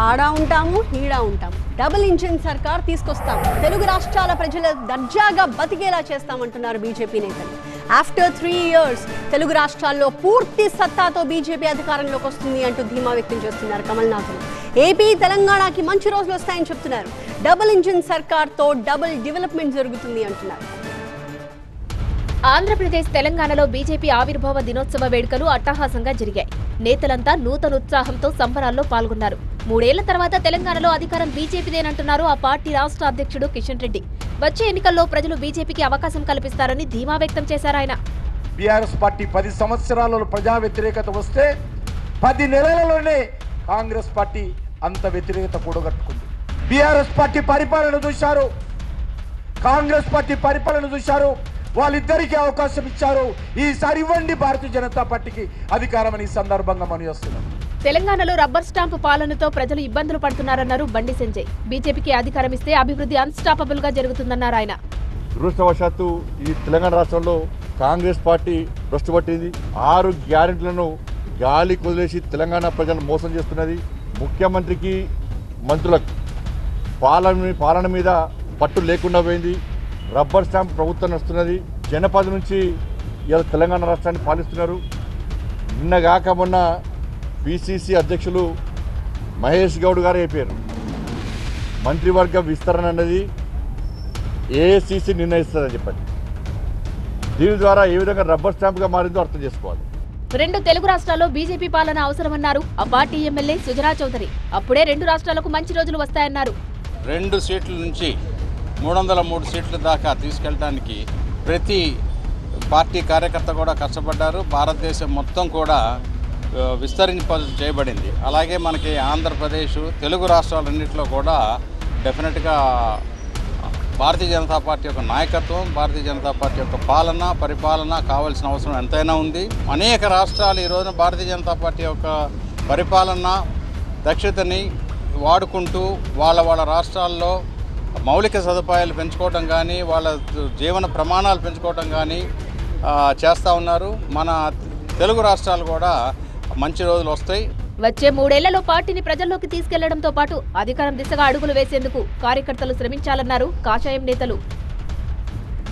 ఆడా ఉంటాము ఈడా ఉంటాము. డబుల్ ఇంజిన్ సర్కార్ తీసుకొస్తాం. తెలుగు రాష్ట్రాల ప్రజల దర్జాగా బతికేలా చేస్తామంటున్నారు బీజేపీ నేతలు. ఆఫ్టర్ త్రీ ఇయర్స్ తెలుగు రాష్ట్రాల్లో పూర్తి సత్తాతో బీజేపీ అధికారంలోకి వస్తుంది అంటూ ధీమా వ్యక్తం చేస్తున్నారు కమల్నాథులు ఏపీ తెలంగాణకి మంచి రోజులు వస్తాయని చెప్తున్నారు. డబుల్ ఇంజిన్ సర్కార్తో డబుల్ డెవలప్మెంట్ జరుగుతుంది అంటున్నారు. ఆంధ్రప్రదేశ్ తెలంగాణలో బీజేపీ ఆవిర్భావ దినోత్సవ వేడుకలు అట్టహాసంగా జరిగాయి. నేతలంతా నూతన ఉత్సాహంతో సంబరాల్లో పాల్గొన్నారు. మూడేళ్ళ తర్వాత తెలంగాణలో అధికారం బీజేపీదేనంటున్నారు ఆ పార్టీ రాష్ట్ర అధ్యక్షుడు కిషన్ రెడ్డి. వచ్చే ఎన్నికల్లో ప్రజలు బీజేపీకి అవకాశం కల్పిస్తారని ధీమా వ్యక్తం చేశారు ఆయన. బీఆర్ఎస్ పార్టీ పది సంవత్సరాలలో ప్రజా వ్యతిరేకత వస్తే పది నెలలలోనే కాంగ్రెస్ పార్టీ అంత వ్యతిరేకత కూడగట్టుకుంది. బీఆర్ఎస్ పార్టీ పరిపాలన చూశారు. కాంగ్రెస్ పార్టీ పరిపాలన చూశారు. వాళ్ళిద్దరికీ అవకాశం ఇచ్చారు. ఈసారి ఇవ్వండి భారతీయ జనతా పార్టీకి అధికారం అని ఈ సందర్భంగా మనం చేస్తున్నాం. తెలంగాణలో రబ్బర్ స్టాంపు పాలనతో ప్రజలు ఇబ్బందులు పడుతున్నారన్నారు బండి సంజయ్. బీజేపీకి అధికారం ఇస్తే అభివృద్ధి అన్స్టాపబుల్గా జరుగుతుందన్నారు ఆయన. దురదృష్టవశాత్తు ఈ తెలంగాణ రాష్ట్రంలో కాంగ్రెస్ పార్టీ పట్టింది ఆరు గ్యారెంటీలను గాలి కుదిలేసి తెలంగాణ ప్రజలను మోసం చేస్తున్నది ముఖ్యమంత్రికి మంత్రులకు. పాలన పాలన మీద పట్టు లేకుండా పోయింది. రబ్బర్ స్టాంప్ ప్రభుత్వం నడుస్తున్నది. జనపద నుంచి ఇలా తెలంగాణ రాష్ట్రాన్ని పాలిస్తున్నారు. నిన్నగాక మొన్న పిసిసి అధ్యక్షులు మహేష్ గౌడ్ గారు అయిపోయారు మంత్రివర్గ విస్తరణ అన్నది ఏఐసిసి నిర్ణయిస్తుందని చెప్పండి. దీని ద్వారా ఏ విధంగా రబ్బర్ స్టాంప్గా మారిందో అర్థం చేసుకోవాలి. రెండు తెలుగు రాష్ట్రాల్లో బీజేపీ పాలన అవసరమన్నారు. ఆ పార్టీ ఎమ్మెల్యే సుజనా చౌదరి. అప్పుడే రెండు రాష్ట్రాలకు మంచి రోజులు వస్తాయన్నారు. రెండు సీట్ల నుంచి మూడు వందల మూడు సీట్ల దాకా తీసుకెళ్ళడానికి ప్రతి పార్టీ కార్యకర్త కూడా కష్టపడ్డారు. భారతదేశం మొత్తం కూడా విస్తరింప చేయబడింది. అలాగే మనకి ఆంధ్రప్రదేశ్ తెలుగు రాష్ట్రాలన్నింటిలో కూడా డెఫినెట్గా భారతీయ జనతా పార్టీ యొక్క నాయకత్వం భారతీయ జనతా పార్టీ యొక్క పాలన పరిపాలన కావాల్సిన అవసరం ఎంతైనా ఉంది. అనేక రాష్ట్రాలు ఈ రోజున భారతీయ జనతా పార్టీ యొక్క పరిపాలన దక్షతని వాడుకుంటూ వాళ్ళ వాళ్ళ రాష్ట్రాల్లో మౌలిక సదుపాయాలు పెంచుకోవటం కానీ వాళ్ళ జీవన ప్రమాణాలు పెంచుకోవటం కానీ చేస్తూ ఉన్నారు. మన తెలుగు రాష్ట్రాలు కూడా మంచి రోజులు వస్తాయి. వచ్చే మూడేళ్ళలో పార్టీని ప్రజల్లోకి తీసుకెళ్ళడంతో పాటు అధికారం దిశగా అడుగులు వేసేందుకు కార్యకర్తలు శ్రమించాలన్నారు కాషాయం నేతలు.